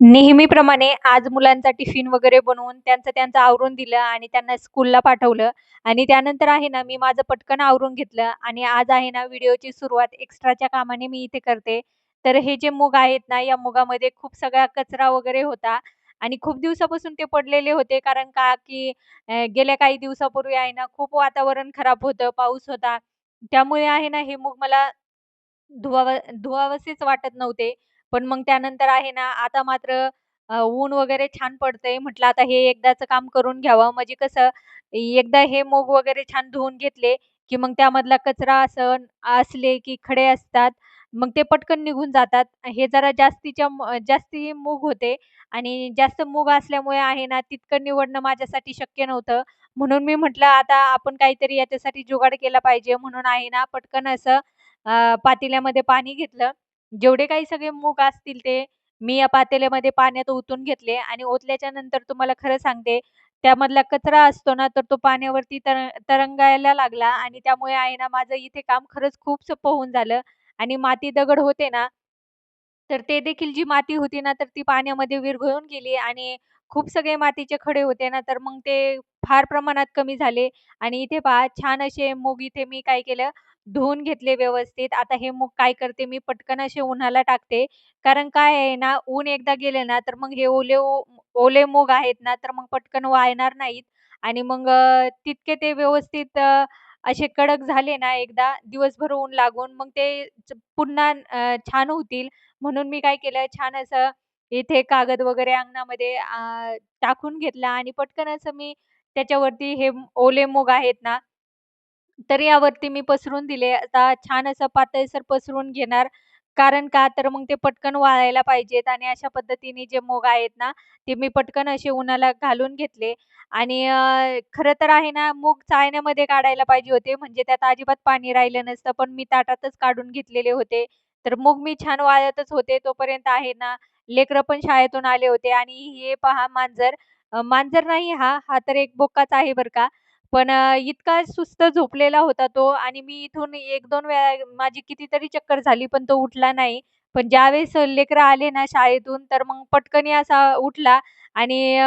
नेहमीप्रमाणे आज मुलांचा टिफिन वगैरे बनवून त्यांचं त्यांचं आवरून दिलं आणि त्यांना स्कूलला पाठवलं. आणि त्यानंतर आहे ना मी माझं पटकन आवरून घेतलं आणि आज आहे ना व्हिडिओची सुरुवात एक्स्ट्राच्या कामाने मी इथे करते. तर हे जे मूग आहेत ना या मुगामध्ये खूप सगळा कचरा वगैरे होता आणि खूप दिवसापासून ते पडलेले होते कारण का की गेल्या काही दिवसापूर्वी आहे ना खूप वातावरण खराब होतं पाऊस होता. त्यामुळे आहे ना हे मूग मला धुवाव धुवावसेच वाटत नव्हते. पण मग त्यानंतर आहे ना, आता मात्र ऊन वगैरे छान पडतंय. म्हटलं आता हे एकदाचं काम करून घ्यावं. म्हणजे कसं एकदा हे मूग वगैरे छान धुवून घेतले, की मग त्यामधला कचरा असन असले की खडे असतात, मग ते पटकन निघून जातात. हे जरा जास्तीच्या म जास्ती मूग होते आणि जास्त मूग असल्यामुळे आहे ना, तितकं निवडणं माझ्यासाठी शक्य नव्हतं. म्हणून मी म्हटलं आता आपण काहीतरी याच्यासाठी जुगाड केला पाहिजे. म्हणून आहे ना, पटकन असं पातेल्यामध्ये पाणी घेतलं. जेवढे काही सगळे मूग असतील ते मी या पातेल्यामध्ये पाण्यात ओतून घेतले आणि ओतल्याच्या नंतर तुम्हाला खरं सांगते, त्यामधला कचरा असतो ना, तर तो पाण्यावरती तर तरंगायला लागला आणि त्यामुळे आहे ना, माझं इथे काम खरंच खूप सोपं होऊन झालं आणि माती दगड होते ना, तर ते देखील जी माती होती ना, तर ती पाण्यामध्ये विरघळून गेली आणि खूप सगळे मातीचे खडे होते ना, तर मग ते फार प्रमाणात कमी झाले आणि इथे पहा छान असे मूग इथे मी काय केलं, धुवून घेतले व्यवस्थित. आता हे मूग काय करते मी पटकन असे उन्हाला टाकते. कारण काय आहे ना, ऊन एकदा गेले ना, तर मग हे ओले ओले मूग आहेत ना, तर मग पटकन वाळणार नाहीत आणि मग तितके ते व्यवस्थित असे कडक झाले ना एकदा दिवसभर ऊन लागून, मग ते पुन्हा छान होतील. म्हणून मी काय केलं छान असं इथे कागद वगैरे अंगणामध्ये टाकून घेतला आणि पटकन असं मी त्याच्यावरती हे ओले मूग आहेत ना, तर यावरती मी पसरून दिले. आता छान असं पातळसर पसरून घेणार. कारण का तर मग ते पटकन वाळायला पाहिजेत आणि अशा पद्धतीने जे मोग आहेत ना, ते मी पटकन असे उन्हाला घालून घेतले आणि खरं तर आहे ना, मूग चाळण्यामध्ये काढायला पाहिजे होते. म्हणजे त्यात अजिबात पाणी राहिलं नसतं. पण मी ताटातच काढून घेतलेले होते. तर मूग मी छान वाळतच होते. तोपर्यंत आहे ना, लेकरं पण शाळेतून आले होते आणि हे पहा मांजर. मांजर नाही हा, हा तर एक बोकाच आहे बरं का. पण इतका सुस्त झोपलेला होता तो आणि मी इथून 1-2 वेळा माझी कितीतरी चक्कर झाली, पण तो उठला नाही. पण ज्यावेळेस लेकरं आले ना शाळेतून, तर मग पटकनी असा उठला आणि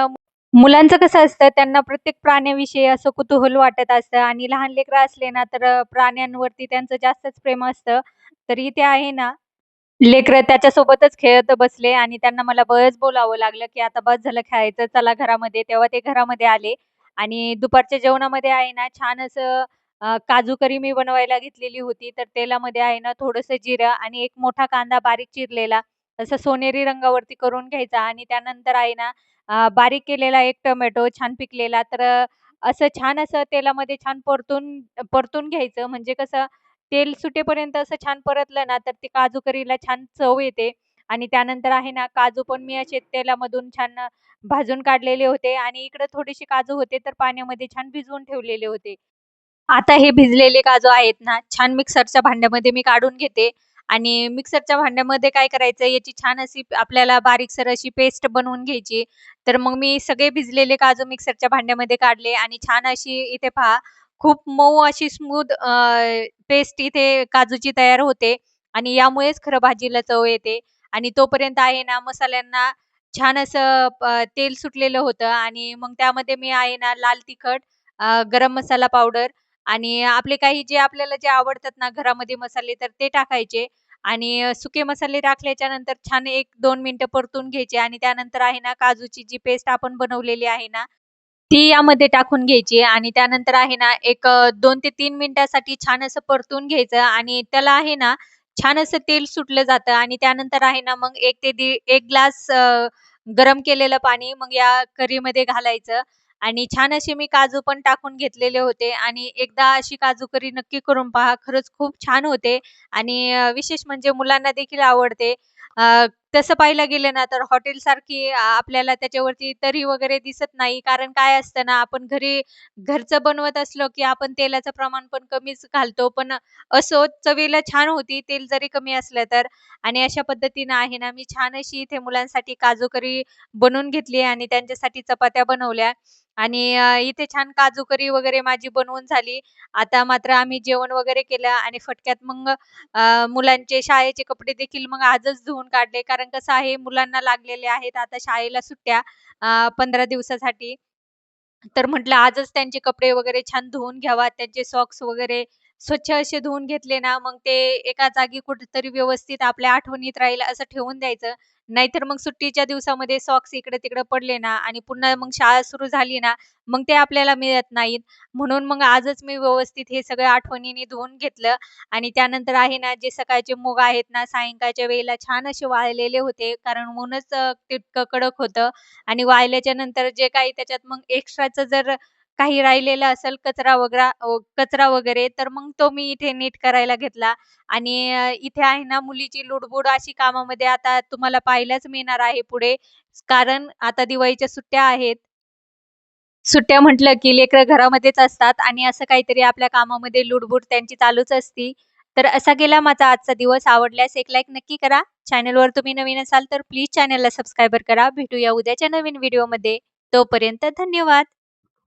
मुलांचं कसं असतं, त्यांना प्रत्येक प्राण्याविषयी असं कुतूहल वाटत असतं आणि लहान लेकरं असले ना, तर प्राण्यांवरती त्यांचं जास्तच प्रेम असतं. तर इथे आहे ना, लेकरं त्याच्यासोबतच खेळत बसले आणि त्यांना मला बळच बोलावं लागलं, की "आता बस झालं खेळायचं, चला घरामध्ये." तेव्हा ते घरामध्ये आले आणि दुपारच्या जेवणामध्ये आहे ना, छान असं अ, काजू करी मी बनवायला घेतलेली होती. तर तेलामध्ये आहे ना, थोडंसं जिरं आणि एक मोठा कांदा बारीक चिरलेला, असं सोनेरी रंगावरती करून घ्यायचा आणि त्यानंतर आहे ना, अ, बारीक केलेला एक टोमॅटो छान पिकलेला. तर अ, असं छान असं तेलामध्ये छान परतून परतून घ्यायचं. म्हणजे कसं तेल सुटेपर्यंत असं छान परतलं ना, तर ते काजू करीला छान चव येते आणि त्यानंतर आहे ना, काजू पण मी असे तेलामधून छान भाजून काढलेले होते आणि इकडे थोडेसे काजू होते, तर पाण्यामध्ये छान भिजवून ठेवलेले होते. आता हे भिजलेले काजू आहेत ना, छान मिक्सरच्या भांड्यामध्ये मी काढून घेते आणि मिक्सरच्या भांड्यामध्ये काय करायचं, याची छान अशी आपल्याला बारीकसर अशी पेस्ट बनवून घ्यायची. तर मग मी सगळे भिजलेले काजू मिक्सरच्या भांड्यामध्ये काढले आणि छान अशी इथे पहा, खूप मऊ अशी स्मूथ पेस्ट इथे काजूची तयार होते आणि यामुळेच खरं भाजीला चव येते आणि तोपर्यंत आहे ना, मसाल्यांना छान असं तेल सुटलेलं होतं आणि मग त्यामध्ये मी आहे ना, लाल तिखट, गरम मसाला पावडर आणि आपले काही जे आपल्याला जे आवडतात ना घरामध्ये मसाले तर ते टाकायचे आणि सुके मसाले टाकल्याच्या नंतर छान 1-2 मिनिटं परतून घ्यायचे आणि त्यानंतर आहे ना काजूची जी पेस्ट आपण बनवलेली आहे ना, ती यामध्ये टाकून घ्यायची आणि त्यानंतर आहे ना एक दोन ते तीन मिनिटासाठी छान असं परतून घ्यायचं आणि त्याला आहे ना छान असं तेल सुटलं जातं आणि त्यानंतर आहे ना मग एक ते दी एक ग्लास गरम केलेलं पाणी मग या करीमध्ये घालायचं आणि छान असे मी काजू पण टाकून घेतलेले होते आणि एकदा अशी काजू करी नक्की करून पहा. खरंच खूप छान होते आणि विशेष म्हणजे मुलांना देखील आवडते. तसं पाहायला गेलं ना, तर हॉटेल सारखी आपल्याला त्याच्यावरती तरी वगैरे दिसत नाही. कारण काय असतं ना, आपण घरी घरचं बनवत असलो, की आपण तेलाचं प्रमाण पण कमीच घालतो. पण असो चवीला छान होती, तेल जरी कमी असलं तर. आणि अशा पद्धतीनं आहे ना, मी छान अशी इथे मुलांसाठी काजू करी बनवून घेतली आणि त्यांच्यासाठी चपात्या बनवल्या आणि अ, इथे छान काजू करी वगैरे माझी बनवून झाली. आता मात्र आम्ही जेवण वगैरे केलं आणि फटक्यात मग अ, मुलांचे शाळेचे कपडे देखील मग आजच धुवून काढले. कारण कसं आहे मुलांना लागलेले आहेत आता शाळेला सुट्ट्या अ, 15 दिवसासाठी. तर म्हटलं आजच त्यांचे कपडे वगैरे छान धुवून घ्यावा. त्यांचे सॉक्स वगैरे स्वच्छ असे धुवून घेतले ना, मग ते एका जागी कुठेतरी व्यवस्थित आपल्या आठवणीत राहील असं ठेवून द्यायचं. नाहीतर मग सुट्टीच्या दिवसामध्ये सॉक्स इकडे-तिकडे पडले ना आणि पुन्हा मग शाळा सुरू झाली ना, मग ते आपल्याला मिळत नाहीत. म्हणून मग आजच मी व्यवस्थित हे सगळं आठवणीने धुवून घेतलं आणि त्यानंतर आहे ना, जे सकाळचे मूग आहेत ना, सायंकाळच्या वेळेला छान असे वाळलेले होते. कारण ऊनच तितकं कडक होतं आणि वाळल्याच्या नंतर जे काही त्याच्यात मग एक्स्ट्राचं जर काही राहिलेलं असेल कचरा वगैरा कचरा वगैरे, तर मग तो मी इथे नीट करायला घेतला आणि इथे आहे ना, मुलीची लुडबुड अशी कामामध्ये आता तुम्हाला पाहायलाच मिळणार आहे पुढे. कारण आता दिवाळीच्या सुट्ट्या आहेत. सुट्ट्या म्हटलं की लेकरं घरामध्येच असतात आणि असं काहीतरी आपल्या कामामध्ये लुडबुड त्यांची चालूच असती. तर असा गेला माझा आजचा दिवस. आवडल्यास एक लाईक नक्की करा. चॅनलवर तुम्ही नवीन असाल तर प्लीज चॅनलला सबस्क्राईबर करा. भेटूया उद्याच्या नवीन व्हिडिओमध्ये. तोपर्यंत धन्यवाद.